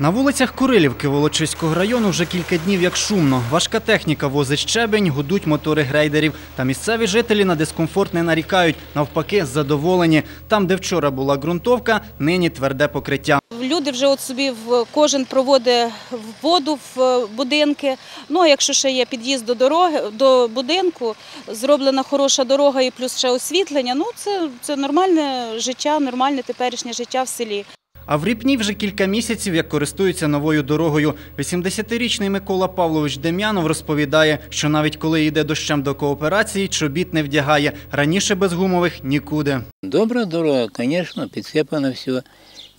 На вулицях Курилівки Волочиського району вже кілька днів як шумно. Важка техніка возить щебень, гудуть мотори грейдерів. Та місцеві жителі на дискомфорт не нарікають. Навпаки, задоволені. Там, де вчора була ґрунтовка, нині тверде покриття. Люди вже от собі в кожен проводить воду в е, будинки. Ну а якщо ще є під'їзд до дороги до будинку, зроблена хороша дорога і плюс ще освітлення. Ну це, це нормальне життя, нормальне теперішнє життя в селі. А в Ріпні вже кілька місяців як користуються новою дорогою. 80-річний Микола Павлович Дем'янов розповідає, що навіть коли йде дощем до кооперації, чобіт не вдягає. Раніше без гумових нікуди. Добра дорога, звісно, підсипано все.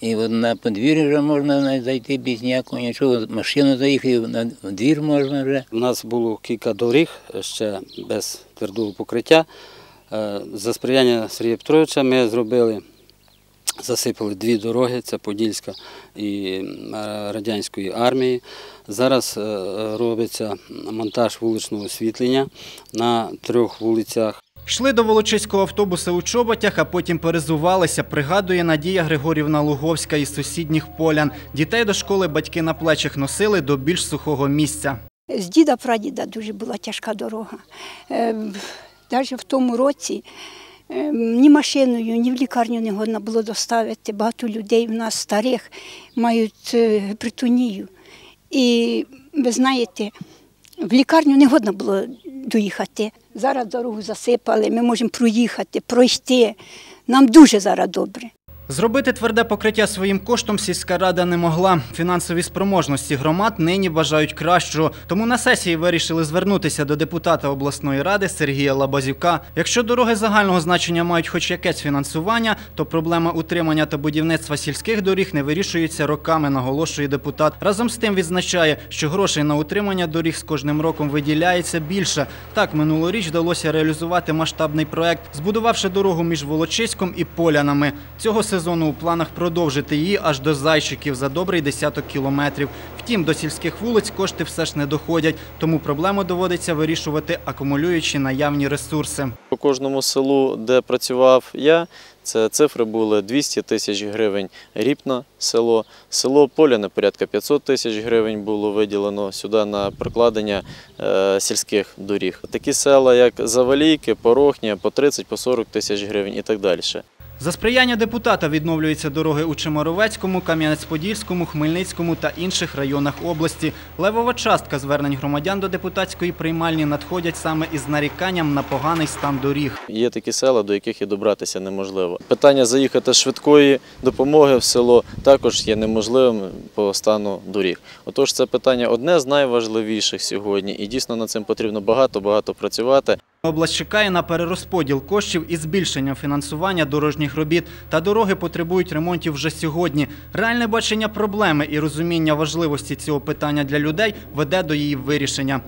І от на подвір'я вже можна зайти без ніякого нічого. Машину заїхати, на двір можна вже. У нас було кілька доріг ще без твердого покриття. Е, За сприяння Сергія Петровича ми зробили, засипали дві дороги, це Подільська і е, Радянської армії. Зараз е, робиться монтаж вуличного освітлення на трьох вулицях. Йшли до Волочиського автобуса у чоботях, а потім перезувалися, пригадує Надія Григорівна Луговська із сусідніх полян. Дітей до школи батьки на плечах носили до більш сухого місця. З діда прадіда дуже була тяжка дорога. Навіть в тому році е, ні машиною, ні в лікарню не годно було доставити. Багато людей в нас старих мають е, гіпертонію. І ви знаєте, в лікарню не годно було доїхати. Зараз дорогу засипали, ми можемо проїхати, пройти. Нам дуже зараз добре. Зробити тверде покриття своїм коштом сільська рада не могла. Фінансові спроможності громад нині бажають кращого. Тому на сесії вирішили звернутися до депутата обласної ради Сергія Лабазюка. Якщо дороги загального значення мають хоч якесь фінансування, то проблема утримання та будівництва сільських доріг не вирішується роками, наголошує депутат. Разом з тим відзначає, що грошей на утримання доріг з кожним роком виділяється більше. Так минулоріч вдалося реалізувати масштабний проект, збудувавши дорогу між Волочиськом і Полянами. Цього сезону у планах продовжити її аж до зайчиків за добрий десяток кілометрів. Втім, до сільських вулиць кошти все ж не доходять, тому проблему доводиться вирішувати, акумулюючи наявні ресурси. По кожному селу, де працював я, це цифри були 200 тисяч гривень ріпна село. Село Поляне порядка 500 тисяч гривень було виділено сюди на прокладення е, сільських доріг. Такі села, як Завалійки, Порохня, по 30 по 40 тисяч гривень і так далі. За сприяння депутата відновлюються дороги у Чемеровецькому, Кам'янець-Подільському, Хмельницькому та інших районах області. Левова частка звернень громадян до депутатської приймальні надходять саме із наріканням на поганий стан доріг. Є такі села, до яких і добратися неможливо. Питання заїхати швидкої допомоги в село також є неможливим по стану доріг. Отож, це питання одне з найважливіших сьогодні, і дійсно над цим потрібно багато-багато працювати. Область чекає на перерозподіл коштів і збільшення фінансування дорожніх робіт. Та дороги потребують ремонтів вже сьогодні. Реальне бачення проблеми і розуміння важливості цього питання для людей веде до її вирішення.